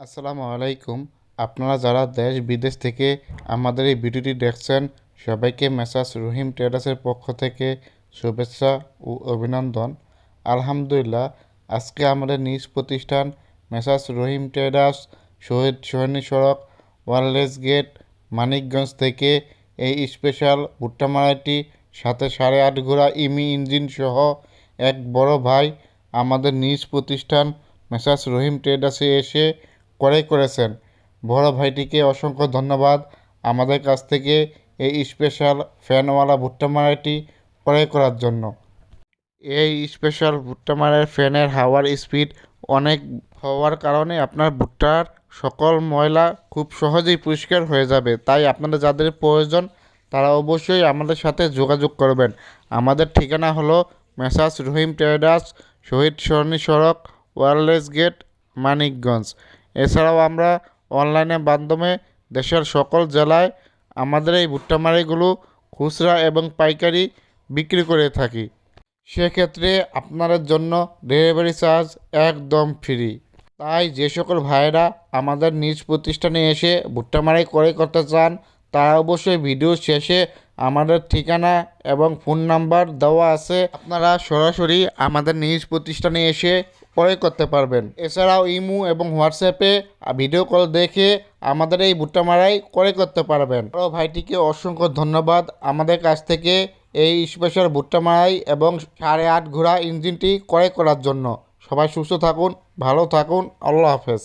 আসসালামু আলাইকুম। আপনারা যারা দেশ, বিদেশ থেকে আমাদের এই ভিডিওটি দেখছেন, সবাইকে মেসাজ রহিম ট্রেডার্সের পক্ষ থেকে শুভেচ্ছা ও অভিনন্দন। আলহামদুলিল্লাহ, আজকে আমাদের নিজ প্রতিষ্ঠান মেসাজ রহিম ট্রেডার্স, শহীদ সোহানী সড়ক, ওয়ারলেস গেট, মানিকগঞ্জ থেকে এই স্পেশাল ভুট্টা মারাইটি সাথে সাড়ে আট ঘোড়া ইমি ইঞ্জিন সহ এক বড় ভাই আমাদের নিজ প্রতিষ্ঠান মেসাজ রহিম ট্রেডার্সে এসে ক্রয় করেছেন। বড় ভাইটিকে অসংখ্য ধন্যবাদ। আমাদের কাছ থেকে এই স্পেশাল ফ্যানওয়ালা ভুট্টা মারাইটি ক্রয় করার জন্য। এই স্পেশাল ভুট্টা মারার ফ্যানের হাওয়ার স্পিড অনেক হওয়ার কারণে আপনার ভুট্টার সকল ময়লা খুব সহজেই পরিষ্কার হয়ে যাবে। তাই আপনাদের যাদের প্রয়োজন, তারা অবশ্যই আমাদের সাথে যোগাযোগ করবেন। আমাদের ঠিকানা হলো মেসাজ রহিম ট্রেডার্স, শহীদ সরণি সড়ক, ওয়ারলেস গেট, মানিকগঞ্জ। এছাড়াও আমরা অনলাইনের মাধ্যমে দেশের সকল জেলায় আমাদের এই ভুট্টা মাড়িগুলো খুচরা এবং পাইকারি বিক্রি করে থাকি। সেক্ষেত্রে আপনাদের জন্য ডেলিভারি চার্জ একদম ফ্রি তাই যে সকল ভাইয়েরা আমাদের নিজ প্রতিষ্ঠানে এসে ভুট্টা মারাই ক্রয় করতে চান, তারা অবশ্যই ভিডিও শেষে আমাদের ঠিকানা এবং ফোন নাম্বার দেওয়া আছে। আপনারা সরাসরি আমাদের নিজ প্রতিষ্ঠানে এসে ক্রয় করতে পারবেন। এছাড়াও ইমু এবং হোয়াটসঅ্যাপে ভিডিও কল দেখে আমাদের এই ভুট্টা মারাই ক্রয় করতে পারবেন। ও ভাইটিকে অসংখ্য ধন্যবাদ। আমাদের কাছ থেকে এই স্পেশাল ভুট্টা মারাই এবং সাড়ে আট ঘোড়া ইঞ্জিনটি ক্রয় করার জন্য। সবাই সুস্থ থাকুন, ভালো থাকুন। আল্লাহ হাফেজ।